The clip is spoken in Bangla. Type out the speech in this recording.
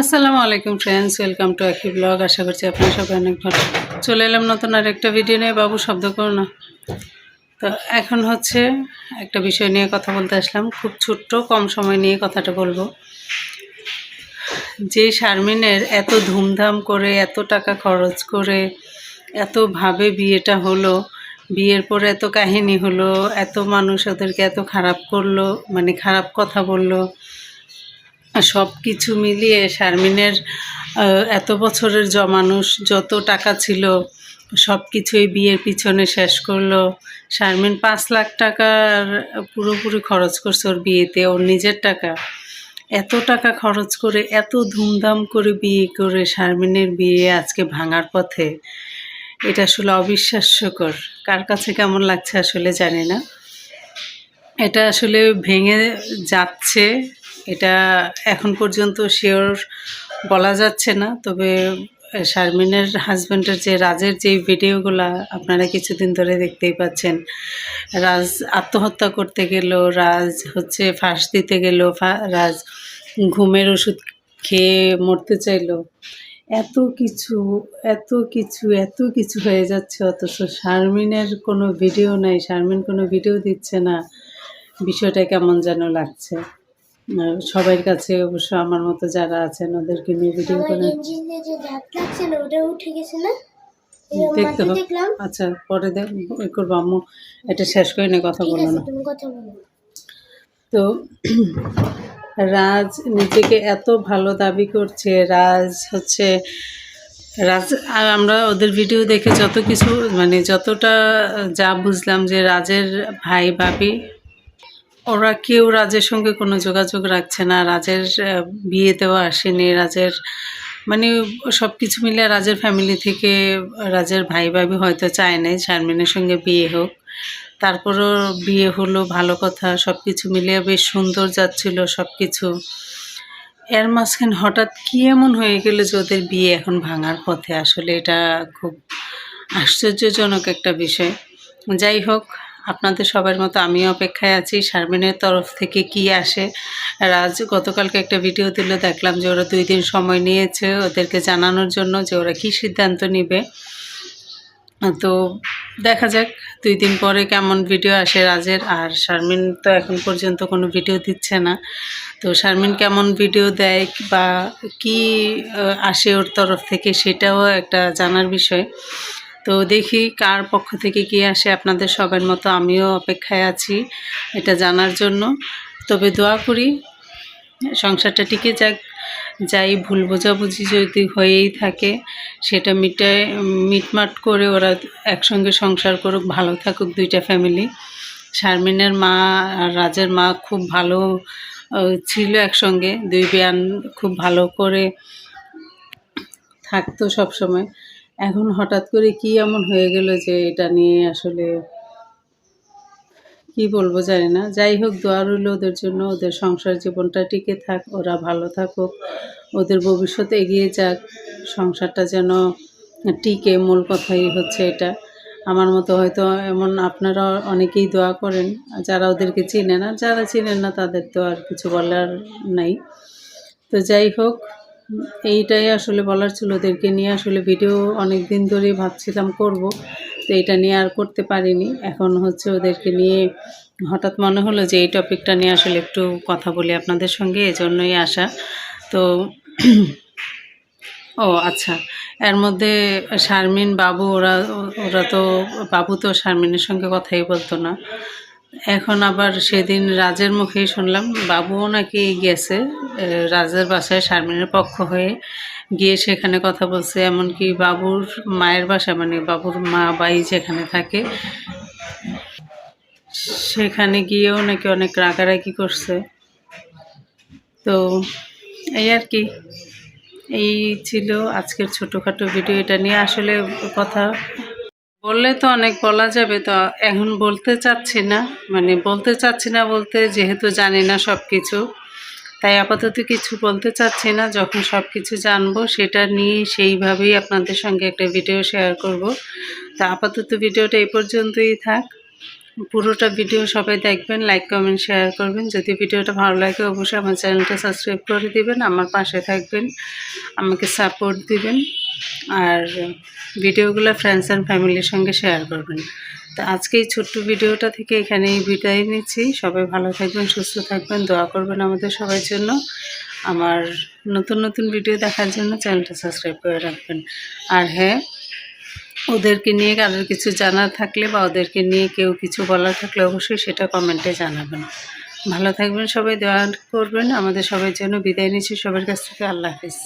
আসসালামু আলাইকুম ফ্রেন্ডস ওয়েলকাম টু একই ব্লগ আশা করছি আপনারা সবাই অনেক ভালো। চলে এলাম নতুন আর একটা ভিডিও নিয়ে। বাবু, শব্দ করো না। তো এখন হচ্ছে একটা বিষয় নিয়ে কথা বলতে আসলাম। খুব ছোট্ট, কম সময় নিয়ে কথাটা বলব। যে শারমিনের এত ধুমধাম করে, এত টাকা খরচ করে এতভাবে বিয়েটা হলো, বিয়ের পরে এত কাহিনী হলো, এত মানুষ ওদেরকে এত খারাপ করল মানে খারাপ কথা বলল সব কিছু মিলিয়ে শারমিনের এত বছরের জমানুষ, যত টাকা ছিল সব কিছুই বিয়ের পিছনে শেষ করল। শারমিন পাঁচ লাখ টাকার পুরোপুরি খরচ করছে ওর বিয়েতে, ওর নিজের টাকা। এত টাকা খরচ করে, এত ধুমধাম করে বিয়ে করে শারমিনের বিয়ে আজকে ভাঙার পথে, এটা আসলে অবিশ্বাস্যকর। কার কাছে কেমন লাগছে আসলে জানি না। এটা আসলে ভেঙে যাচ্ছে এটা এখন পর্যন্ত শিওর বলা যাচ্ছে না। তবে শারমিনের হাজব্যান্ডের যে রাজের যে ভিডিওগুলো আপনারা কিছুদিন ধরে দেখতেই পাচ্ছেন, রাজ আত্মহত্যা করতে গেল, রাজ হচ্ছে ফাঁস দিতে গেল রাজ ঘুমের ওষুধ খেয়ে মরতে চাইলো। এত কিছু এত কিছু এত কিছু হয়ে যাচ্ছে অথচ শারমিনের কোনো ভিডিও নাই, শারমিন কোনো ভিডিও দিচ্ছে না। বিষয়টা কেমন যেন লাগছে। সবার কাছে অবশ্য আমার মতো যারা আছেন ওদেরকে নিয়ে ভিডিও করে ইঞ্জিনে যে ধাত ওটা উঠে গেছে না? দেখতে হবে। আচ্ছা পরে দেখ করব আম্মু। এটা শেষ করে নিয়ে কথা বলো না। তো রাজ নিজেকে এত ভালো দাবি করছে। রাজ হচ্ছে রাজ আর আমরা ওদের ভিডিও দেখে যত কিছু মানে যতটা যা বুঝলাম যে রাজের ভাই ভাবি ওরা কেউ রাজের সঙ্গে কোনো যোগাযোগ রাখছে না। রাজের বিয়েতেও আসেনি। রাজের মানে সব কিছু মিলে রাজের ফ্যামিলি থেকে রাজের ভাই ভাবি হয়তো চায় নাই, শারমিনের সঙ্গে বিয়ে হোক। তারপরও বিয়ে হলো, ভালো কথা সব কিছু মিলিয়ে বেশ সুন্দর যাচ্ছিল সব কিছু এর মাঝখানে হঠাৎ কি এমন হয়ে গেল যে ওদের বিয়ে এখন ভাঙার পথে? আসলে এটা খুব আশ্চর্যজনক একটা বিষয়। যাই হোক আপনাদের সবার মতো আমিও অপেক্ষায় আছি। শারমিনের তরফ থেকে কি আসে? রাজ, গতকালকে একটা ভিডিও দিল দেখলাম যে ওরা দুই দিন সময় নিয়েছে ওদেরকে জানানোর জন্য যে ওরা কী সিদ্ধান্ত নেবে। তো দেখা যাক, দুই দিন পরে কেমন ভিডিও আসে রাজের। আর শারমিন তো এখন পর্যন্ত কোনো ভিডিও দিচ্ছে না। তো শারমিন কেমন ভিডিও দেয় বা কি আসে ওর তরফ থেকে সেটাও একটা জানার বিষয়। তো দেখি কার পক্ষ থেকে কি আসে আপনাদের সবার মতো। আমিও অপেক্ষায় আছি এটা জানার জন্য। তবে দোয়া করি, সংসারটা টিকে যাক, যাই ভুল বোঝাবুঝি যদি হয়েই থাকে, সেটা মিটায় মিটমাট করে ওরা একসঙ্গে সংসার করুক, ভালো থাকুক দুইটা ফ্যামিলি শারমিনের মা আর রাজের মা খুব ভালো ছিল একসঙ্গে, দুই বিয়ান খুব ভালো করে থাকতো সব সময় এখন হঠাৎ করে কি এমন হয়ে গেল যে এটা নিয়ে আসলে কি বলব জানি না। যাই হোক, দোয়া রইল ওদের জন্য, ওদের সংসার জীবনটা টিকে থাক, ওরা ভালো থাকুক, ওদের ভবিষ্যতে এগিয়ে যাক, সংসারটা যেন টিকে, মূল কথাই হচ্ছে এটা। আমার মতো হয়তো এমন আপনারা অনেকেই দোয়া করেন, যারা ওদেরকে চিনে না যারা চিনেন না তাদের তো আর কিছু বলার নাই। তো যাই হোক এইটাই আসলে বলার ছিল। ওদেরকে নিয়ে আসলে ভিডিও অনেক দিন ধরেই ভাবছিলাম করব। তো এটা নিয়ে আর করতে পারিনি। এখন হচ্ছে ওদেরকে নিয়ে হঠাৎ মনে হলো যে এই টপিকটা নিয়ে আসলে একটু কথা বলি আপনাদের সঙ্গে, এজন্যই আসা। তো ও আচ্ছা। এর মধ্যে শারমিন বাবু, ওরা ওরা তো, বাবু তো শারমিনের সঙ্গে কথাই বলতো না। এখন আবার সেদিন রাজের মুখেই শুনলাম, বাবুও নাকি গেছে রাজের বাসায়, শারমিনের পক্ষ হয়ে গিয়ে সেখানে কথা বলছে, এমনকি বাবুর মায়ের বাসা মানে বাবুর মা বাই যেখানে থাকে, সেখানে গিয়েও নাকি অনেক রাগারাগি করছে। তো এই আর কি, এই ছিল আজকের ছোটোখাটো ভিডিও, এটা নিয়ে আসলে কথা বললে তো অনেক বলা যাবে, তো এখন বলতে চাচ্ছি না। মানে বলতে চাচ্ছি না বলতে যেহেতু জানি না সব কিছু তাই আপাতত কিছু বলতে চাচ্ছি না। যখন সব কিছু জানব, সেটা নিয়ে সেইভাবেই আপনাদের সঙ্গে একটা ভিডিও শেয়ার করব। তা আপাতত ভিডিওটা এই পর্যন্তই থাক। পুরোটা ভিডিও সবাই দেখবেন লাইক কমেন্ট শেয়ার করবেন। যদি ভিডিওটা ভালো লাগে, অবশ্যই আমার চ্যানেলটা সাবস্ক্রাইব করে দিবেন, আমার পাশে থাকবেন, আমাকে সাপোর্ট দিবেন। আর ভিডিওগুলো ফ্রেন্ডস অ্যান্ড ফ্যামিলির সঙ্গে শেয়ার করবেন। তো আজকে এই ছোট্ট ভিডিওটা থেকে এখানেই বিদায় নিচ্ছি। সবাই ভালো থাকবেন, সুস্থ থাকবেন, দোয়া করবেন আমাদের সবার জন্য। আমার নতুন নতুন ভিডিও দেখার জন্য চ্যানেলটা সাবস্ক্রাইব করে রাখবেন। আর হ্যাঁ ওদেরকে নিয়ে কারোর কিছু জানার থাকলে বা ওদেরকে নিয়ে কেউ কিছু বলার থাকলে অবশ্যই সেটা কমেন্টে জানাবেন। ভালো থাকবেন সবাই, দোয়া করবেন। আমাদের সবার জন্য বিদায় নিচ্ছি। সবার কাছ থেকে আল্লাহ হাফিজ।